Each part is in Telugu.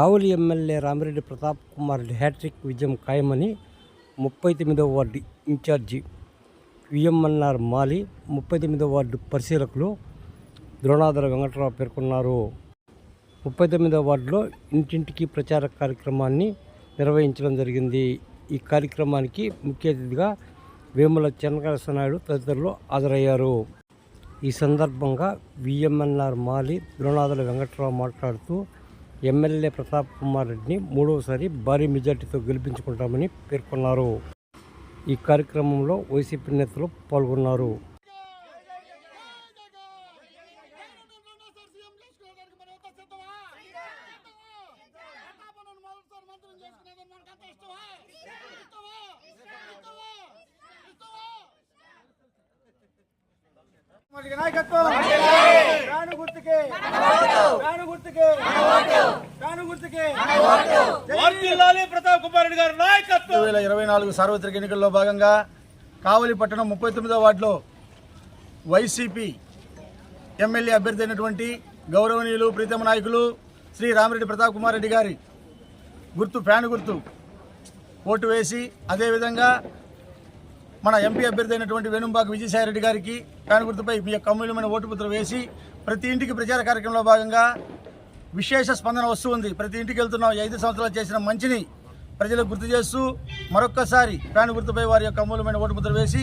కావలి ఎమ్మెల్యే రామిరెడ్డి ప్రతాప్ కుమార్ హ్యాట్రిక్ విజయం ఖాయమని ముప్పై తొమ్మిదవ వార్డు ఇన్ఛార్జి విఎంఎన్ఆర్ మాలి ముప్పై తొమ్మిదవ వార్డు పరిశీలకులు ద్రోణాధర వెంకటరావు పేర్కొన్నారు. ముప్పై తొమ్మిదవ వార్డులో ఇంటింటికి ప్రచార కార్యక్రమాన్ని నిర్వహించడం జరిగింది. ఈ కార్యక్రమానికి ముఖ్య అతిథిగా వేముల చెన్నకరసనాయుడు తదితరులు హాజరయ్యారు. ఈ సందర్భంగా విఎంఎన్ఆర్ మాలి ద్రోణాధర వెంకటరావు మాట్లాడుతూ ఎమ్మెల్యే ప్రతాప్ కుమార్ రెడ్డిని మూడవసారి భారీ మెజార్టీతో గెలిపించుకుంటామని పేర్కొన్నారు. ఈ కార్యక్రమంలో వైసీపీ నేతలు పాల్గొన్నారు. నాయకత్వం! గుర్తుకే. ప్రాణు గుర్తుకే. ప్రాణు గుర్తుకే. వర్ధిల్లాలి ప్రతాప్ కుమార్ రెడ్డి గారి నాయకత్వం. రెండు వేల ఇరవై నాలుగు సార్వత్రిక ఎన్నికల్లో భాగంగా కావలి పట్టణం ముప్పై తొమ్మిదో వార్డులో వైసీపీ ఎమ్మెల్యే అభ్యర్థి అయినటువంటి గౌరవనీయులు ప్రీతమ నాయకులు శ్రీ రామిరెడ్డి ప్రతాప్ కుమార్ రెడ్డి గారి గుర్తు ఫ్యాన్ గుర్తు ఓటు వేసి అదేవిధంగా మన ఎంపీ అభ్యర్థి అయినటువంటి వేణుంబాక విజయసాయిరెడ్డి గారికి ఫ్యాన్ గుర్తుపై మీ యొక్క అమూల్యమైన ఓటు ముద్ర వేసి ప్రతి ఇంటికి ప్రచార కార్యక్రమంలో భాగంగా విశేష స్పందన వస్తుంది ప్రతి ఇంటికి వెళ్తున్నాం. ఐదు సంవత్సరాలు చేసిన మంచిని ప్రజలకు గుర్తు చేస్తూ మరొక్కసారి ప్రాణి గుర్తుపై వారి యొక్క అమూలమైన ఓటు ముద్ర వేసి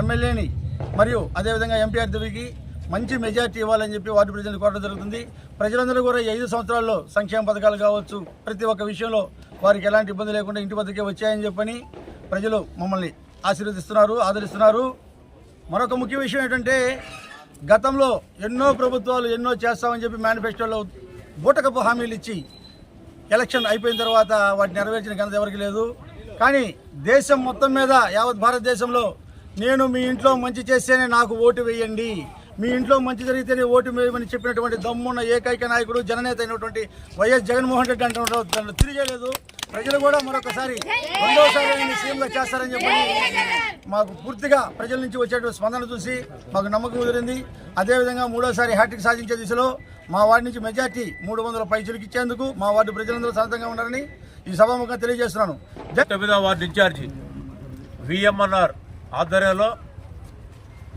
ఎమ్మెల్యేని మరియు అదేవిధంగా ఎంపీ అభ్యర్థికి మంచి మెజార్టీ ఇవ్వాలని చెప్పి వార్డు ప్రజలను కోరడం జరుగుతుంది. ప్రజలందరూ కూడా ఈ ఐదు సంవత్సరాల్లో సంక్షేమ పథకాలు కావచ్చు ప్రతి ఒక్క విషయంలో వారికి ఎలాంటి ఇబ్బంది లేకుండా ఇంటి వద్దకే వచ్చాయని చెప్పని ప్రజలు మమ్మల్ని ఆశీర్వదిస్తున్నారు ఆదరిస్తున్నారు. మరొక ముఖ్య విషయం ఏంటంటే గతంలో ఎన్నో ప్రభుత్వాలు ఎన్నో చేస్తామని చెప్పి మేనిఫెస్టోలో బూటకపు హామీలు ఇచ్చి ఎలక్షన్ అయిపోయిన తర్వాత వాటిని నెరవేర్చిన ఘనత ఎవరికి లేదు. కానీ దేశం మొత్తం మీద యావత్ భారతదేశంలో నేను మీ ఇంట్లో మంచి చేస్తేనే నాకు ఓటు వేయండి. మీ ఇంట్లో మంచి జరిగితేనే ఓటు వేయమని చెప్పినటువంటి దమ్మున్న ఏకైక నాయకుడు జననేత అయినటువంటి వైఎస్ జగన్మోహన్ రెడ్డి అంటున్నారు దాన్ని తిరిగేలేదు. ప్రజలు కూడా మరొకసారి రెండోసారి ఆయన సీఎంగా చేస్తారని చెప్పి మాకు పూర్తిగా ప్రజల నుంచి వచ్చేటువంటి స్పందన చూసి మాకు నమ్మకం కుదిరింది. అదేవిధంగా మూడోసారి హ్యాట్రిక్ సాధించే దిశలో మా వార్డు నుంచి మెజార్టీ మూడు వందల పైచులకు ఇచ్చేందుకు మా వార్డు ప్రజలందరూ సన్నద్ధంగా ఉన్నారని ఈ సభాముఖంగా తెలియజేస్తున్నాను. జై తొమ్మిదవ వార్డు ఇన్ఛార్జి విఎంఎన్ఆర్ ఆధ్వర్యంలో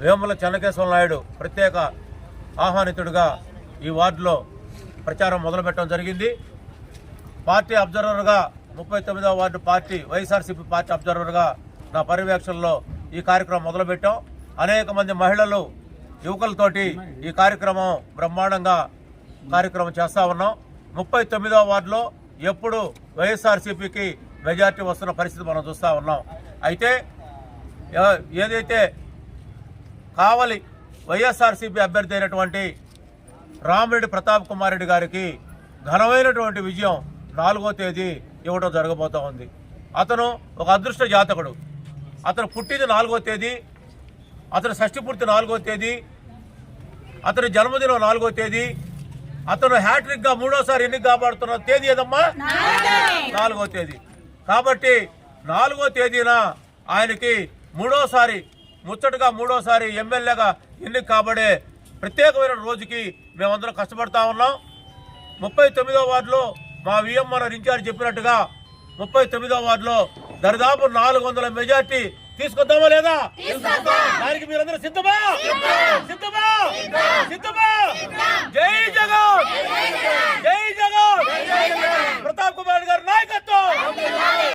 వేముల చెన్నకేశ్వర నాయుడు ప్రత్యేక ఆహ్వానితుడిగా ఈ వార్డులో ప్రచారం మొదలుపెట్టడం జరిగింది. పార్టీ అబ్జర్వర్గా ముప్పై తొమ్మిదవ వార్డు పార్టీ వైఎస్ఆర్సీపీ పార్టీ అబ్జర్వర్గా నా పర్యవేక్షణలో ఈ కార్యక్రమం మొదలుపెట్టాం. అనేక మంది మహిళలు యువకులతోటి ఈ కార్యక్రమం బ్రహ్మాండంగా కార్యక్రమం చేస్తూ ఉన్నాం. ముప్పై తొమ్మిదవ వార్డులో ఎప్పుడు వైఎస్ఆర్సీపీకి మెజార్టీ వస్తున్న పరిస్థితి మనం చూస్తూ ఉన్నాం. అయితే ఏదైతే కావలి వైఎస్ఆర్సీపీ అభ్యర్థి అయినటువంటి రామిరెడ్డి ప్రతాప్ కుమార్ రెడ్డి గారికి ఘనమైనటువంటి విజయం నాలుగో తేదీ ఇవ్వడం జరగబోతా ఉంది. అతను ఒక అదృష్ట జాతకుడు. అతను పుట్టింది నాలుగో తేదీ అతని షష్ఠి పూర్తి నాలుగో తేదీ అతని జన్మదినం నాలుగో తేదీ అతను హ్యాట్రిక్గా మూడోసారి ఎన్నిక కాబడుతున్న తేదీ ఏదమ్మా? నాలుగో తేదీ. కాబట్టి నాలుగో తేదీన ఆయనకి మూడోసారి ముచ్చటగా మూడోసారి ఎమ్మెల్యేగా ఎన్నిక కాబడే ప్రత్యేకమైన రోజుకి మేమందరం కష్టపడతా ఉన్నాం. ముప్పై తొమ్మిదో వార్డులో మా విఎంఆర్ ఇన్ఛార్జ్ చెప్పినట్టుగా ముప్పై తొమ్మిదో వార్డులో దరిదాపు నాలుగు వందల మెజార్టీ తీసుకొద్దామా లేదా? దానికి మీరందరూ సిద్ధమా? సిద్ధమా? సిద్ధమా?